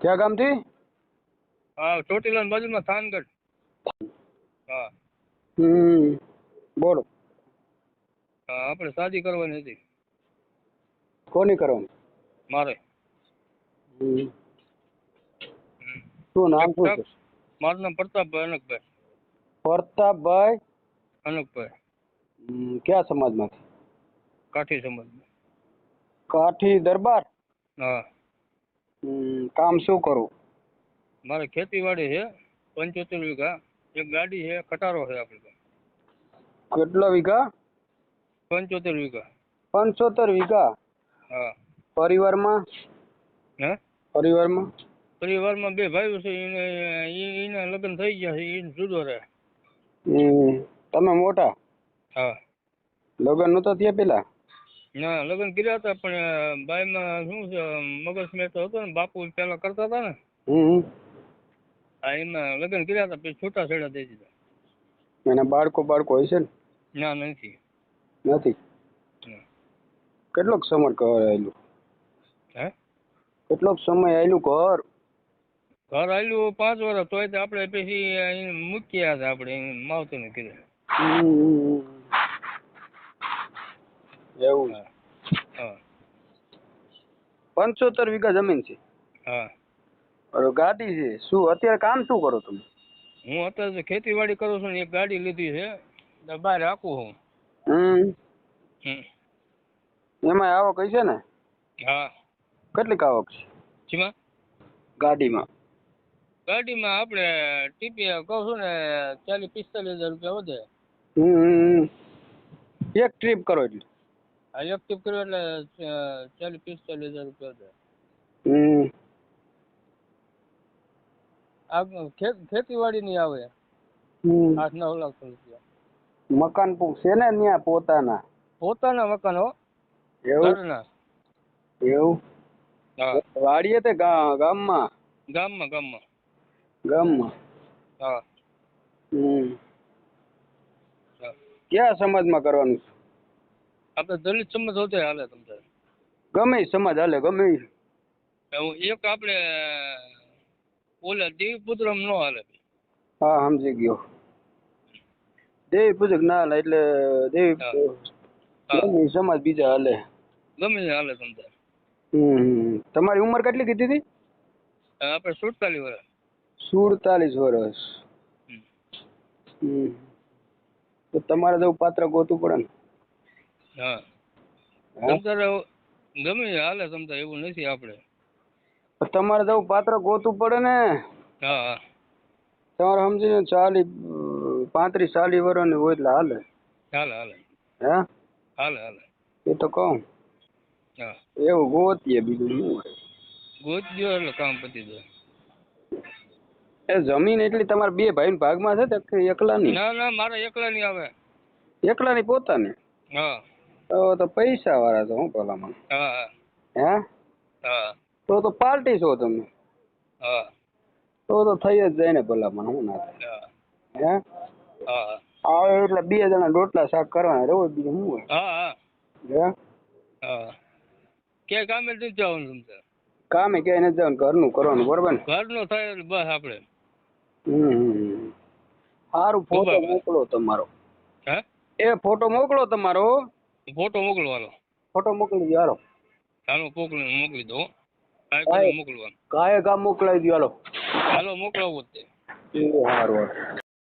ક્યાં ગામથી? હા ચોટીલા બાજુમાં થાનગઢ. હા. હમ. બોલો. હા આપણે શાદી કરવાની હતી. કોની કરવાની? મારે. શું નામ શું છે? મારું નામ પ્રતાપભાઈ અનકભાઈ પ્રતાપભાઈ? અનકભાઈ કયા સમાજમાંથી? કાઠી સમાજ કાઠી દરબાર? હા. કામ શું કરું? મારે ખેતીવાડી છે પંચોતેર વીઘા. એક ગાડી છે ખટારો છે આપણે પાસે. કેટલા વીઘા? પંચોતેર વીઘા. પંચોતેર વીઘા? હા. પરિવારમાં? હે? પરિવારમાં? પરિવારમાં બે ભાઈઓ છે એને એના લગ્ન થઈ ગયા છે એને જુદો રહે. હમ, તમે મોટા? હા. લગ્ન નહોતા થયા પેલા? ના લગ્ન કર્યા હતા પણ બાઈમાં શું છે મગજ મેં તો હતો ને બાપુ પેલા કરતા હતા ને. હા એમાં લગ્ન કર્યા હતા પછી છૂટા છેડા દઈ દીધા. એના બાળકો બાળકો હોય છે ને? ના નથી. નથી? કેટલોક સમય ઘર આવેલું હે? કેટલોક સમય આવેલું ઘર? ઘર આવેલું પાંચ વર્ષ તોય તો આપણે પછી મૂક્યા હતા આપણે માવતરને કીધું. એવું પંચોતેર વીઘા જમીન છે. હા. ગાડી છે. શું અત્યારે કામ શું કરો તમે? હું અત્યારે ખેતીવાડી કરું છું ને એક ગાડી લીધી છે. બહાર રાખું હું. એમાં આવક હશે છે ને? હા. કેટલીક આવક છે? જેમાં? ગાડીમાં. ગાડીમાં આપણે ટીપી કહું છું ને ચાલીસ પિસ્તાલીસ હજાર રૂપિયા વધે. હમ એક ટ્રીપ કરો એટલે. આ એક કર્યું એટલે ચાલીસ પિસ્તાલીસ હજાર રૂપિયા વધે હમ આ ખે- ખેતીવાડીની આવે આઠ નવ લાખ રૂપિયા મકાન છે ને ત્યાં પોતાના પોતાના મકાન હો એવું એવું વાડીએ તે ગામમાં ગામમાં ગામમાં ગામમાં હા હમ હા. કયા સમાજમાં કરવાનું છે? આપણે દલિત સમાજ હોતે હાલે તમને. ગમે સમાજ હાલે ગમે એક આપણે ઓલા દેવી નો હાલે. હા સમજી ગયો. દેવી પૂજક ના હાલે એટલે દેવી સમાજ બીજા હાલે. ગમે હાલે તમને. હમ. તમારી ઉંમર કેટલી કીધી હતી? આપણે સુડતાલીસ વર્ષ. સુડતાલીસ વર્ષ. તો તમારે જવું પાત્ર ગોતું પડે ને. હા. હા? ગમે તે હાલે તમતાર એવું નથી આપણે તો તમારે જવું પાત્ર ગોતું પડે ને? હા હા. તમારે સમજીને ચાલી પાંત્રીસ ચાલીસ વર્ષની હોય એટલે હાલે. હાલે હાલે. હે? હાલે હાલે. એ તો કહું. હા. એવું ગોતીએ બીજું શું હોય? ગોત એટલે કામ પતી જાય. એ જમીન એટલી તમારા બે ભાઈ ભાગમાં છે એકલાની? ના ના મારે એકલા ની આવે. એકલાની પોતાની? હા. તો તો પૈસા વાળા તો હું ભલામણ? હા હા. તો તો પાર્ટી છો તમે? હા તો તો થઈ જ જાય ને ભલામણ હું ના થાય. હે. હા? આવે એટલે બે જણા રોટલા શાક કરવાના રહો બીજું શું હોય? હા હા. હા? ક્યાંય કામે નથી જવાનું તમતાર કામે ક્યાંય નથી જવાનું ઘરનું કરવાનું બરોબર ને? ઘરનું થાય બસ આપણે. હમ સારું ફોટો મોકલો તમારો. હે? એ ફોટો મોકલો તમારો ફોટો મોકલવાનો. ફોટો મોકલી દો હાલો. હાલો મોકલી મોકલી દો કાય મોકલવાનું. કાંઈ કામ મોકલાવી દો હાલો. હાલો મોકલાવું જ તે. સારું